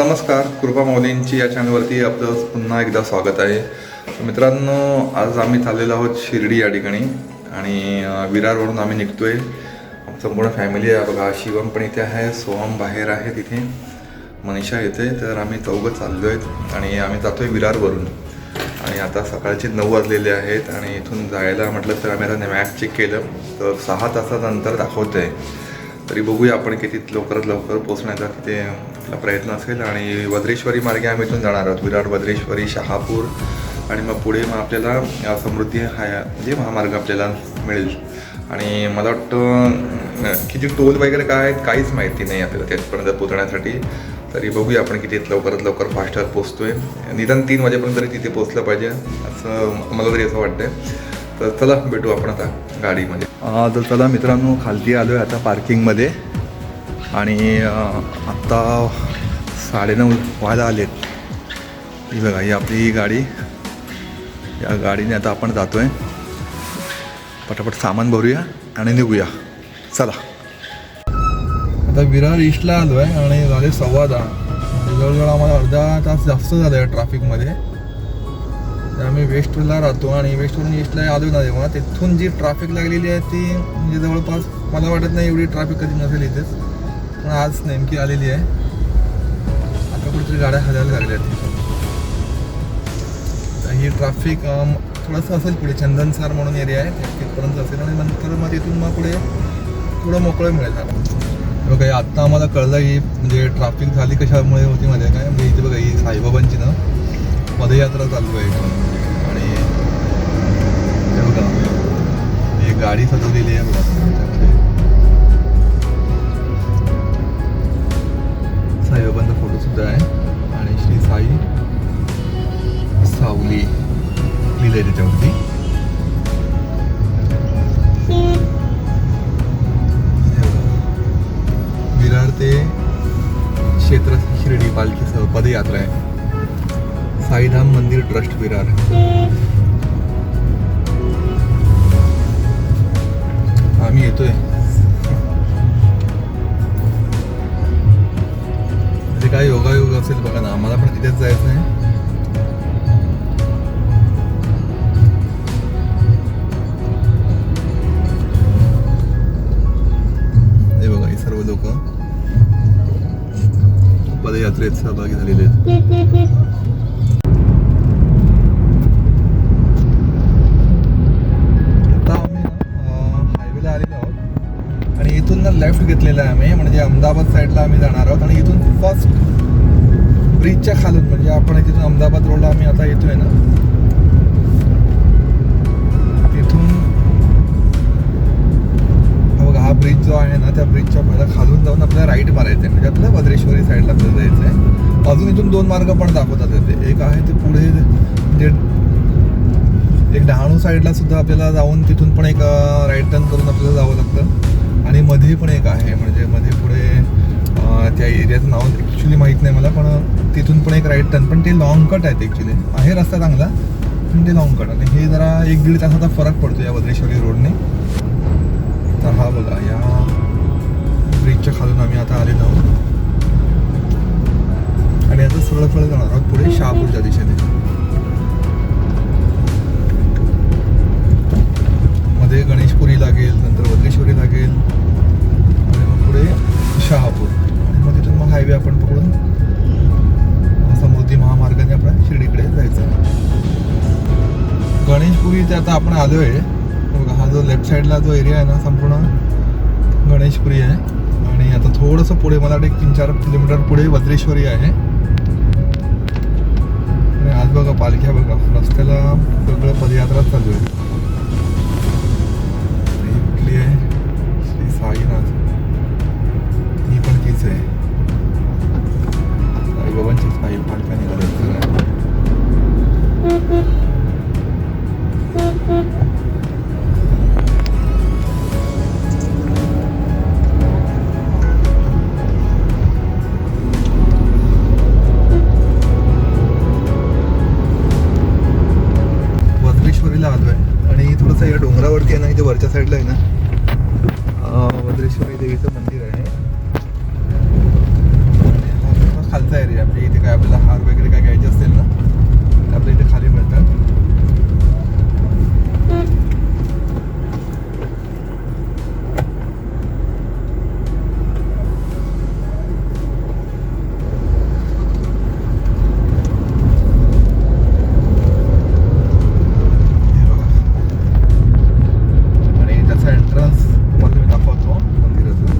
नमस्कार कृपा मौलींची या चॅनलवरती आपलं पुन्हा एकदा स्वागत आहे. मित्रांनो आज आम्ही चाललेलो आहोत शिर्डी या ठिकाणी आणि विरारवरून आम्ही निघतोय. संपूर्ण फॅमिली आहे. बघा शिवम पण इथे आहे सोहम बाहेर आहे तिथे मनीषा येते तर आम्ही चौघं चाललो आहेत आणि आम्ही जातोय विरारवरून. आणि आता सकाळचे नऊ वाजलेले आहेत आणि इथून जायला म्हटलं तर आम्ही आता मॅप चेक केलं. तर सहा तासानंतर दाखवतं आहे तरी बघूया आपण किती लवकरात लवकर पोहोचण्याचा तिथे आपला प्रयत्न असेल आणि वज्रेश्वरी मार्गे आम्ही इथून जाणार आहोत. विराट वज्रेश्वरी शहापूर आणि मग पुढे मग आपल्याला समृद्धी हा म्हणजे महामार्ग आपल्याला मिळेल. आणि मला वाटतं किती टोल वगैरे काय आहेत काहीच माहिती नाही आपल्याला त्याचपर्यंत पोहोचण्यासाठी. तरी बघूया आपण किती लवकरात लवकर फास्टर आहे निदान तीन वाजेपर्यंत तरी तिथे पोचलं पाहिजे असं मला तरी असं वाटतंय. तर चला भेटू आपण आता गाडीमध्ये. तर चला मित्रांनो खालती आलो आहे आता पार्किंगमध्ये आणि आत्ता साडेनऊ व्हायला आलेत. ही बघा ही आपली गाडी. या गाडीने आता आपण जातो आहे पटापट सामान भरूया आणि निघूया. चला. आता विरार ईस्टला आलो आहे आणि झाले सव्वा दहा. म्हणजे जवळजवळ आम्हाला अर्धा तास जास्त झालं आहे ट्रॅफिकमध्ये तर आम्ही वेस्टला राहतो आणि वेस्टवरून ईस्टला आलो ना तेव्हा. तिथून जी ट्रॅफिक लागलेली आहे ती म्हणजे जवळपास मला वाटत नाही एवढी ट्रॅफिक कधी नसेल इथेच. पण आज नेमकी आलेली आहे. आता कुठेतरी गाड्या हलायला लागल्या आहेत. तर ही ट्रॅफिक थोडंसं असेल पुढे चंदनसार म्हणून एरिया आहे तिथपर्यंत असेल आणि नंतर मग तिथून मग पुढे थोडं मोकळं मिळेल बघा आत्ता आम्हाला कळलं ही म्हणजे ट्रॅफिक झाली कशामुळे होती मध्ये काय म्हणजे इथे बघा ही साईबाबांची ना पदयात्रा चालू आहे. आणि बघा ही गाडी सजवलेली आहे बघा. काय योगायोग असेल बघा ना आम्हाला पण तिथेच जायचं आहे. हे बघा हे सर्व लोक पदयात्रेत सहभागी झालेले आहेत. आणि इथून ना लेफ्ट घेतलेला आहे आम्ही म्हणजे अहमदाबाद साईडला आम्ही जाणार आहोत. आणि इथून फर्स्ट ब्रिजच्या खालून म्हणजे आपण तिथून अहमदाबाद रोडला आम्ही आता येतोय ना. तिथून बघा हा ब्रिज जो आहे ना त्या ब्रिजच्या पहिला खालून जाऊन आपल्याला राईट मारायचं आहे म्हणजे आपल्याला भद्रेश्वरी साईडला आपल्याला जायचं आहे अजून इथून दोन मार्ग पण दाखवतात येते एक आहे ते पुढे म्हणजे एक डहाणू साईडला सुद्धा आपल्याला जाऊन तिथून पण एक राईट टर्न करून मध्ये पण एक आहे. म्हणजे मध्ये पुढे त्या एरियाचं नाव ॲक्च्युली माहीत नाही मला पण तिथून पण एक राईट टर्न पण ते लॉंग कट आहेत ॲक्च्युली आहे रस्ता चांगला पण ते लॉंग कट आणि हे जरा एक दीड तासाचा फरक पडतो या भद्रेश्वरी रोडने. तर हा बघा या ब्रिजच्या खालून आम्ही आता आलेलो आहोत. आणि आता सरळ सरळ जाणार आहोत पुढे शहापूरच्या दिशेने. मध्ये गणेशपुरी लागेल गणेशपुरी ते आता आपण आलो आहे बघा हा जो लेफ्ट साईडला जो एरिया आहे ना संपूर्ण गणेशपुरी आहे. आणि आता थोडंसं पुढे मला वाटतं तीन चार किलोमीटर पुढे वज्रेश्वरी आहे. आणि आज बघा पालख्या बघा रस्त्याला सगळं पदयात्रा चालू आहे. आणि थोडंसं या डोंगरावरती आहे ना इथे वरच्या साईडला आहे ना भद्रेश्वरी देवीचं मंदिर आहे. खालचा एरिया आणि इथे काय आपल्याला हार वगैरे काय घ्यायचे असतील ना ते आपल्या इथे खाली मिळतात हे बघा आणि त्याचा एंट्रन्स तुम्हाला मी दाखवतो मंदिराचा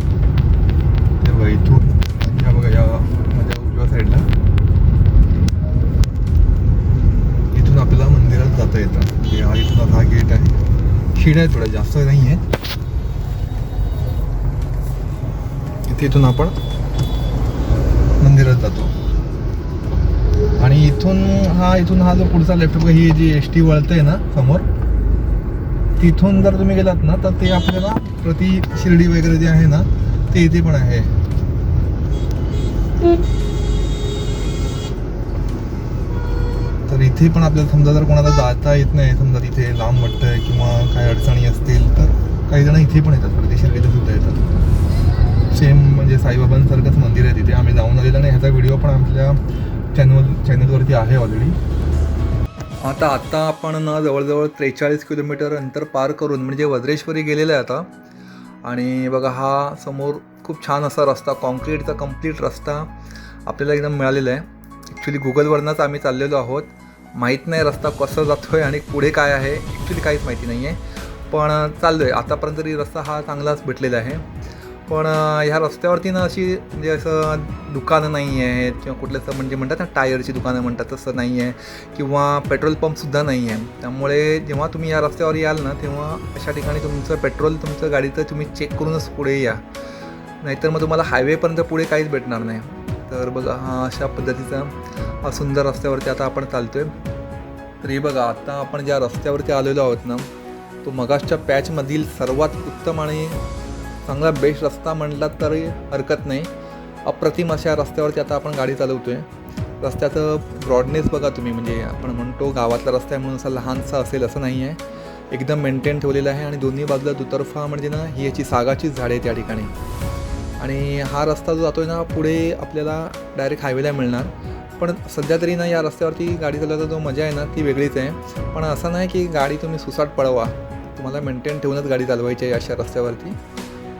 हे बघा इथून या बघा या माझ्या उजव्या साईडला इथून आपल्याला मंदिरात जाता येतं हे हा इथून हा गेट आहे आहे थोडं जास्त नाही आहे. तिथून आपण मंदिरात जातो. आणि इथून हा इथून हा जो पुढचा लेफ्ट ही जी एस टी वळते ना समोर तिथून जर तुम्ही गेलात ना तर ते आपल्याला प्रति शिर्डी वगैरे जे आहे ना ते इथे पण आहे. तिथे इथे पण आपल्याला समजा जर कोणाला जाता येत नाही समजा तिथे लांब वाटतंय किंवा काय अडचणी असतील तर काही जण इथे पण येतात परदेशात इथे सुद्धा येतात. सेम म्हणजे साईबाबांसारखंच मंदिर आहे तिथे. आम्ही जाऊन आलेलं नाही. ह्याचा व्हिडिओ पण आपल्या चॅनल चॅनलवरती आहे ऑलरेडी आता आत्ता आपण ना जवळजवळ त्रेचाळीस किलोमीटर अंतर पार करून म्हणजे वज्रेश्वरी गेलेलं आहे आता. आणि बघा हा समोर खूप छान असा रस्ता कॉन्क्रीटचा कंप्लीट रस्ता आपल्याला एकदम मिळालेला आहे. ॲक्च्युली गुगलवरनंच आम्ही चाललेलो आहोत. माहीत नाही रस्ता कसं जातो आहे आणि पुढे काय आहे. ॲक्च्युली काहीच माहिती नाही आहे पण चाललो आहे आतापर्यंत तरी रस्ता हा चांगलाच भेटलेला आहे. पण ह्या रस्त्यावरती ना अशी म्हणजे असं दुकानं नाही आहेत किंवा कुठलं असं म्हणजे म्हणतात ना टायरची दुकानं म्हणतात तसं नाही आहे किंवा पेट्रोल पंपसुद्धा नाही आहे त्यामुळे जेव्हा तुम्ही या रस्त्यावर याल ना तेव्हा अशा ठिकाणी तुमचं पेट्रोल तुमचं गाडीचं तुम्ही चेक करूनच पुढे या. नाहीतर मग तुम्हाला हायवेपर्यंत पुढे काहीच भेटणार नाही. तर बघा हा अशा पद्धतीचा हा सुंदर रस्त्यावरती आता आपण चालतो आहे तर हे बघा आता आपण ज्या रस्त्यावरती आलेलो आहोत ना तो मगाशच्या पॅचमधील सर्वात उत्तम आणि चांगला बेस्ट रस्ता म्हटला तरी हरकत नाही. अप्रतिम अशा रस्त्यावरती आता आपण गाडी चालवतो आहे रस्त्याचं ब्रॉडनेस बघा तुम्ही म्हणजे आपण म्हणतो गावातला रस्ता आहे म्हणून असा लहानसा असेल असं नाही आहे. एकदम मेंटेन ठेवलेलं आहे आणि दोन्ही बाजूला दुतर्फा म्हणजे ना ही याची सागाचीच झाडे त्या ठिकाणी. आणि हा रस्ता जो जातो आहे ना पुढे आपल्याला डायरेक्ट हायवेला मिळणार. पण सध्या तरी ना या रस्त्यावरती गाडी चालवायचा जो मजा आहे ना ती वेगळीच आहे. पण असं नाही की गाडी तुम्ही सुसाट पळवा. तुम्हाला मेंटेन ठेवूनच गाडी चालवायची आहे अशा रस्त्यावरती.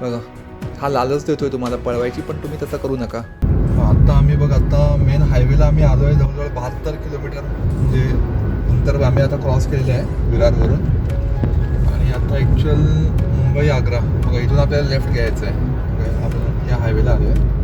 बघा हा लालच देतो आहे तुम्हाला पळवायची पण तुम्ही तसं करू नका. आत्ता आम्ही बघ आत्ता मेन हायवेला आम्ही आलो आहे जवळजवळ बहात्तर किलोमीटर म्हणजे अंतर आम्ही आता क्रॉस केलेलं आहे विरारवरून. आणि आता ॲक्च्युअल मुंबई आग्रा बघा इथून आपल्याला लेफ्ट घ्यायचं आहे. बघा, आपण या हायवेला आलो आहे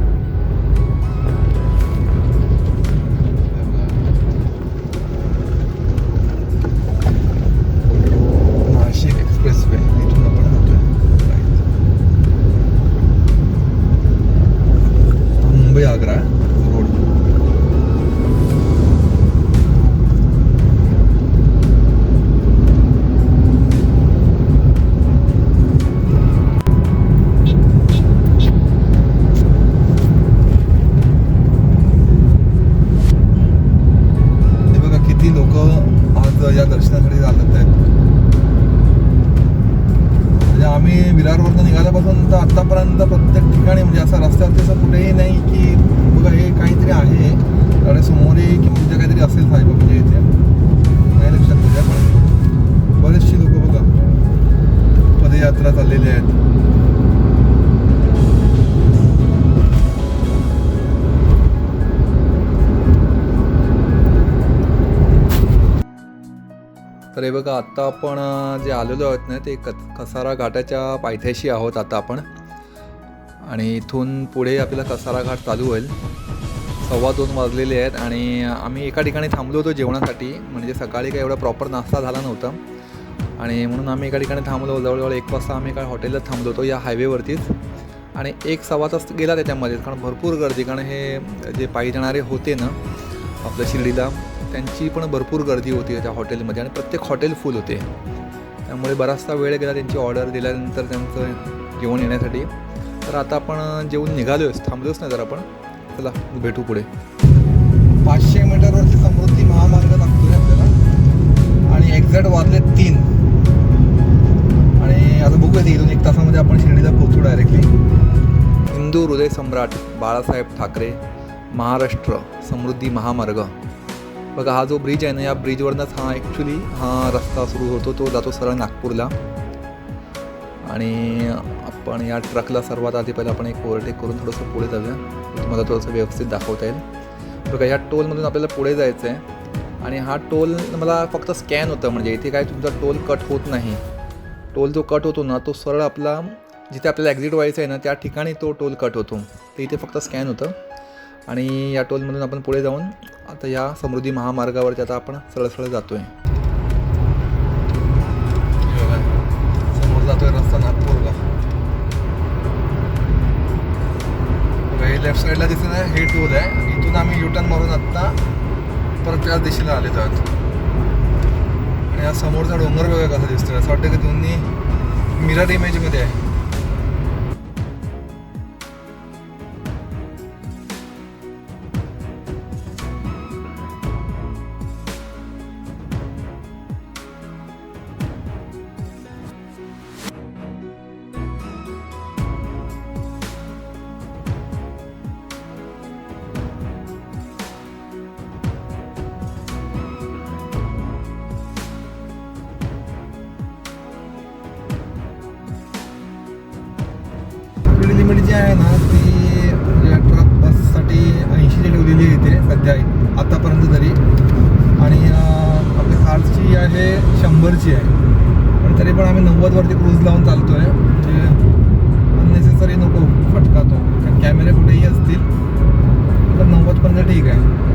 यात्रा चाललेल्या आहेत तर हे बघा आत्ता आपण जे आलेलो आहोत ना ते क कसारा घाटाच्या पायथ्याशी आहोत आता आपण. आणि इथून पुढे आपल्याला कसारा घाट चालू होईल. सव्वा दोन वाजलेले आहेत आणि आम्ही एका ठिकाणी थांबलो होतो जेवणासाठी. म्हणजे सकाळी काही एवढा प्रॉपर नाश्ता झाला नव्हता. आणि म्हणून आम्ही एका ठिकाणी थांबलो. जवळजवळ एक वाजता आम्ही एका हॉटेलला थांबलो होतो या हायवेवरतीच आणि एक सव्वा तास गेला त्याच्यामध्ये कारण भरपूर गर्दी कारण हे जे पायी जाणारे होते ना आपल्या शिर्डीला त्यांची पण भरपूर गर्दी होती त्या हॉटेलमध्ये आणि प्रत्येक हॉटेल फुल होते. त्यामुळे बराचसा वेळ गेला त्यांची ऑर्डर दिल्यानंतर त्यांचं जेवण येण्यासाठी. तर आता आपण जेवून निघालो आहेस थांबलोच नाही तर आपण चला भेटू पुढे. पाचशे मीटरवरती समृद्धी महामार्ग लागतो आपल्याला. आणि एक्झॅक्ट वाजले तीन. तासामध्ये आपण शिर्डीला पोहोचू डायरेक्टली हिंदू हृदय सम्राट बाळासाहेब ठाकरे महाराष्ट्र समृद्धी महामार्ग. बघा हा जो ब्रिज आहे ना या ब्रिजवरनंच हा ॲक्च्युली हा रस्ता सुरू होतो. तो जातो सरळ नागपूरला. आणि आपण या ट्रकला सर्वात आधी पहिले आपण एक ओव्हरटेक करून थोडंसं पुढे जाऊया. तुम्हाला थोडंसं व्यवस्थित दाखवता येईल. बघा ह्या टोलमधून आपल्याला पुढे जायचं आहे आणि हा टोल मला फक्त स्कॅन होतं. म्हणजे इथे काय तुमचा टोल कट होत नाही. टोल जो कट होतो ना तो सरळ आपला जिथे आपल्याला एक्झिट व्हायचं आहे ना त्या ठिकाणी तो टोल कट होतो. ते इथे फक्त स्कॅन होतं. आणि या टोलमधून आपण पुढे जाऊन आता या समृद्धी महामार्गावरती आता आपण सरळ सरळ जातोय. समोर जातोय रस्ता नागपूरला. हे लेफ्ट साईडला दिसत आहे हे टोल आहे. इथून आम्ही युटर्न मारून आत्ता परत त्याच दिशेला आलेलो आहोत. समोरचा डोंगर बघा कसा दिसतोय. असं वाटतं की दोन्ही मिरर इमेजमध्ये आहे. लिमिट जी आहे ना ती म्हणजे ट्रक बससाठी ऐंशीची ठेवलेली आहे इथे सध्या आतापर्यंत तरी. आणि आपली आपल्या कारची आहे शंभरची आहे. पण तरी पण आम्ही नव्वदवरती क्रूज लावून चालतो आहे म्हणजे अननेसेसरी नको फटका तो. कारण कॅमेरे कुठेही असतील तर नव्वदपर्यंत ठीक आहे.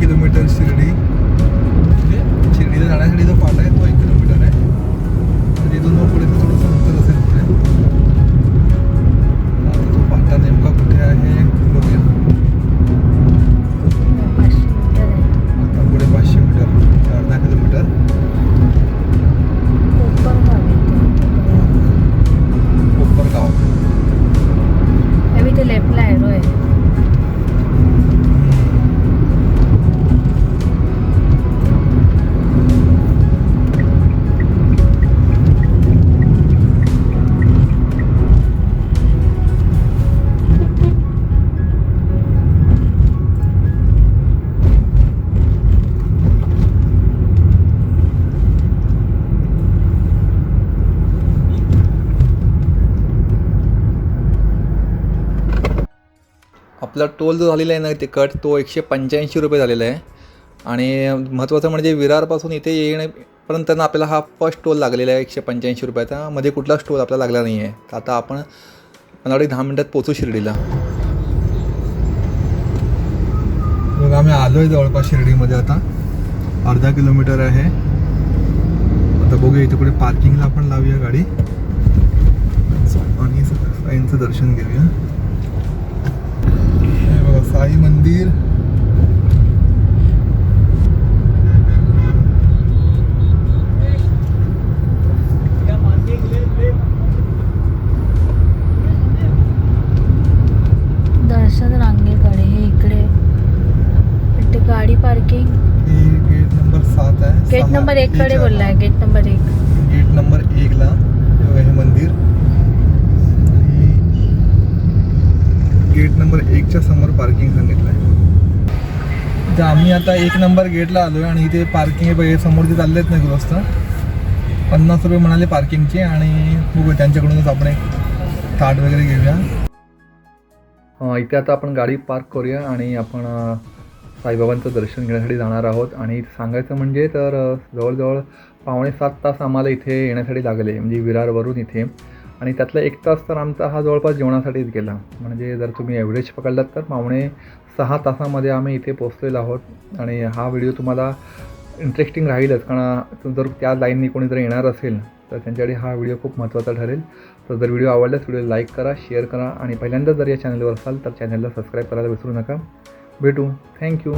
हे बघा आपला टोल जो झालेला आहे ना ते कट तो एकशे पंच्याऐंशी रुपये झालेला आहे. आणि महत्त्वाचं म्हणजे विरारपासून इथे येण्यापर्यंत ना आपल्याला हा फर्स्ट टोल लागलेला आहे एकशे पंच्याऐंशी रुपयाचा. मध्ये कुठलाच टोल आपल्याला लागला नाही आहे. तर आता आपण मला वाटतं दहा मिनटात पोचू शिर्डीला. मग आम्ही आलो आहे जवळपास शिर्डीमध्ये आता. अर्धा किलोमीटर आहे. आता बघूया इथे कुठे पार्किंगला आपण लावूया गाडी. आणि साईंचं दर्शन घेऊया. साई मंदिर। दर्शन रांगेकडे हे इकडे। गाडी पार्किंग। गेट नंबर सात आहे गेट नंबर एक कडे बोललाय आहे. गेट नंबर एक। नंबर एकच्या समोर पार्किंग सांगितलं आहे तर आम्ही आता एक नंबर गेटला आलो आहे आणि इथे पार्किंग आहे समोर ते चाललेत नाही ग्रस्त पन्नास रुपये म्हणाले पार्किंगचे आणि बघू त्यांच्याकडूनच आपण एक ताट वगैरे घेऊया. इथे आता आपण गाडी पार्क करूया आणि आपण साईबाबांचं दर्शन घेण्यासाठी जाणार आहोत. आणि सांगायचं म्हणजे तर जवळजवळ पावणे सात तास आम्हाला इथे येण्यासाठी लागले म्हणजे विरारवरून इथे. आणि त्यातला एक तास तर आमचा हा जवळपास जेवणासाठीच गेला. म्हणजे जर तुम्ही ॲव्हरेज पकडलात तर पावणे सहा तासामध्ये आम्ही इथे पोचलेलो आहोत. आणि हा व्हिडिओ तुम्हाला इंटरेस्टिंग राहीलच. कारण जर त्या लाईननी कोणी जर येणार असेल तर त्यांच्यासाठी हा व्हिडिओ खूप महत्त्वाचा ठरेल. तर जर व्हिडिओ आवडल्यास व्हिडिओ लाईक करा शेअर करा. आणि पहिल्यांदा जर या चॅनलवर असाल तर चॅनलला सबस्क्राईब करायला विसरू नका. भेटू. थँक्यू